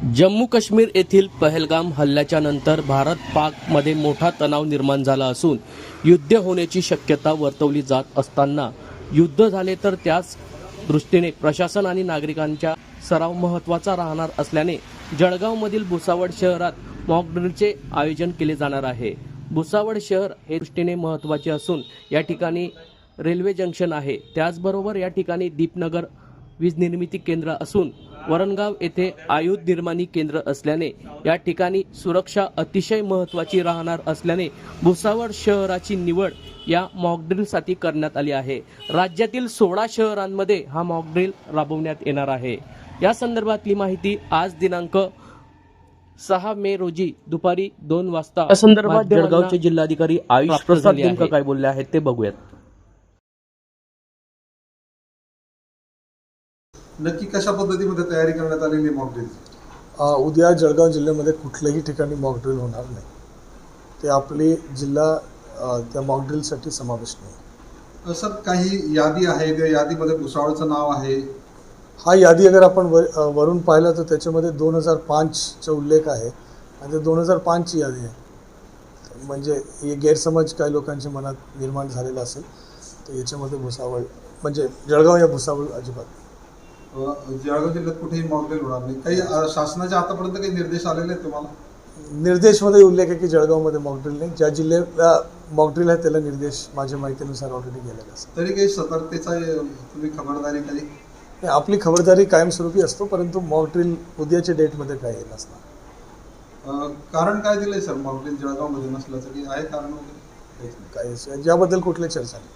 जम्मू काश्मीर येथील पहलगाम हल्ल्याच्या नंतर भारत पाकमध्ये मोठा तणाव निर्माण झाला असून युद्ध होण्याची शक्यता वर्तवली जात असताना युद्ध झाले तर त्याच दृष्टीने प्रशासन आणि नागरिकांच्या सराव महत्त्वाचा राहणार असल्याने जळगावमधील भुसावळ शहरात मॉकड्रिलचे आयोजन केले जाणार आहे. भुसावळ शहर हे दृष्टीने महत्त्वाचे असून या ठिकाणी रेल्वे जंक्शन आहे. त्याचबरोबर या ठिकाणी दीपनगर वीज निर्मिती केंद्र असून वरणगाव येथे आयुध निर्माणी केंद्र असल्याने या ठिकाणी सुरक्षा अतिशय महत्त्वाची राहणार असल्याने भुसावळ शहराची निवड या मॉकड्रिलसाठी करण्यात आली आहे. राज्यातील सोळा शहरांमध्ये हा मॉकड्रिल राबवण्यात येणार आहे. या संदर्भातली माहिती आज दिनांक सहा मे रोजी दुपारी दोन वाजता या संदर्भात जळगावचे जिल्हाधिकारी आयुष प्रसाद नेमकं काय बोलले आहेत ते बघूयात. नक्की कशा पद्धतीमध्ये तयारी करण्यात आलेली मॉकड्रिल उद्या जळगाव जिल्ह्यामध्ये कुठल्याही ठिकाणी मॉकड्रिल होणार नाही. ते आपली जिल्हा त्या मॉकड्रिलसाठी समावेश नाही. सर काही यादी आहे त्या यादीमध्ये भुसावळचं नाव आहे. हा यादी अगर आपण वर वरून पाहिलं तर त्याच्यामध्ये दोन हजार पाचचा उल्लेख आहे आणि ते दोन हजार पाचची यादी आहे. म्हणजे हे गैरसमज काही लोकांच्या मनात निर्माण झालेला असेल तर याच्यामध्ये भुसावळ म्हणजे जळगाव या भुसावळ अजिबात जळगाव जिल्ह्यात कुठेही मॉकड्रिल होणार नाही. काही अ, शासनाचे आतापर्यंत काही निर्देश आलेले आहेत तुम्हाला? निर्देशमध्ये उल्लेख आहे की जळगावमध्ये मॉकड्रिल नाही. ज्या जिल्ह्याला मॉकड्रिल आहे त्याला निर्देश माझ्या माहितीनुसार ऑलरेडी गेलेला असेल तरी काही सतर्कतेचा तुम्ही खबरदारी काही नाही, आपली खबरदारी कायमस्वरूपी असतो परंतु मॉक ड्रिल उद्याच्या डेटमध्ये काय येईल नसणार. अ, कारण काय दिलंय सर मॉकड्रिल जळगावमध्ये नसल्याचं? की आहे कारण वगैरे. काय याच्याबद्दल कुठली चर्चा नाही.